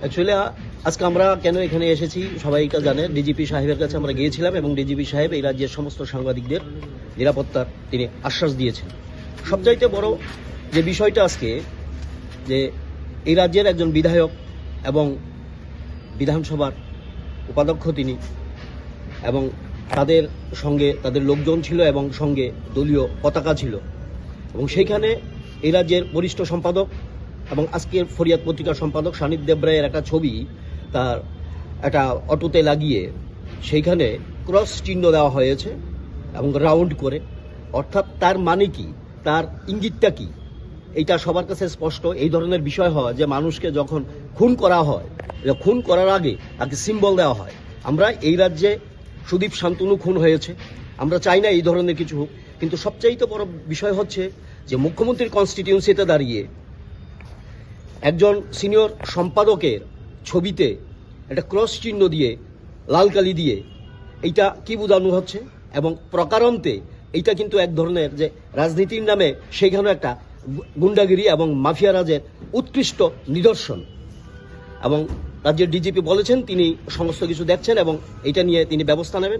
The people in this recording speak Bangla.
অ্যাকচুয়ালি আজকে আমরা কেন এখানে এসেছি সবাই জানে। ডিজিপি সাহেবের কাছে আমরা গিয়েছিলাম এবং ডিজিপি সাহেব এই রাজ্যের সমস্ত সাংবাদিকদের নিরাপত্তার তিনি আশ্বাস দিয়েছেন। সবচাইতে বড় যে বিষয়টা আজকে, যে এই রাজ্যের একজন বিধায়ক এবং বিধানসভার উপাধ্যক্ষ তিনি এবং তাদের সঙ্গে তাদের লোকজন ছিল এবং সঙ্গে দলীয় পতাকা ছিল। এবং সেইখানে এই রাজ্যের বরিষ্ঠ সম্পাদক এবং আজকের ফরিয়াদ পত্রিকার সম্পাদক সানিদ দেবরায়ের একটা ছবি তার একটা অটোতে লাগিয়ে সেইখানে ক্রস চিহ্ন দেওয়া হয়েছে এবং রাউন্ড করে। অর্থাৎ তার মানে কি? তার ইঙ্গিতটা কি? এইটা সবার কাছে স্পষ্ট। এই ধরনের বিষয় হয় যে মানুষকে যখন খুন করা হয় খুন করার আগে তাকে সিম্বল দেওয়া হয়। আমরা এই রাজ্যে সুদীপ শান্তনু খুন হয়েছে। আমরা চাই না এই ধরনের কিছু হোক। কিন্তু সবচাইতে বড় বিষয় হচ্ছে যে মুখ্যমন্ত্রীর কনস্টিটিউন্সিতে দাঁড়িয়ে একজন সিনিয়র সম্পাদকের ছবিতে একটা ক্রস চিহ্ন দিয়ে, লাল কালি দিয়ে এইটা কি বোঝানো হচ্ছে? এবং প্রকারান্তে এইটা কিন্তু এক ধরনের যে রাজনীতির নামে সেখানে একটা গুন্ডাগিরি এবং মাফিয়া রাজের উৎকৃষ্ট নিদর্শন। এবং রাজ্যের ডিজিপি বলেছেন তিনি সমস্ত কিছু দেখছেন এবং এটা নিয়ে তিনি ব্যবস্থা নেবেন।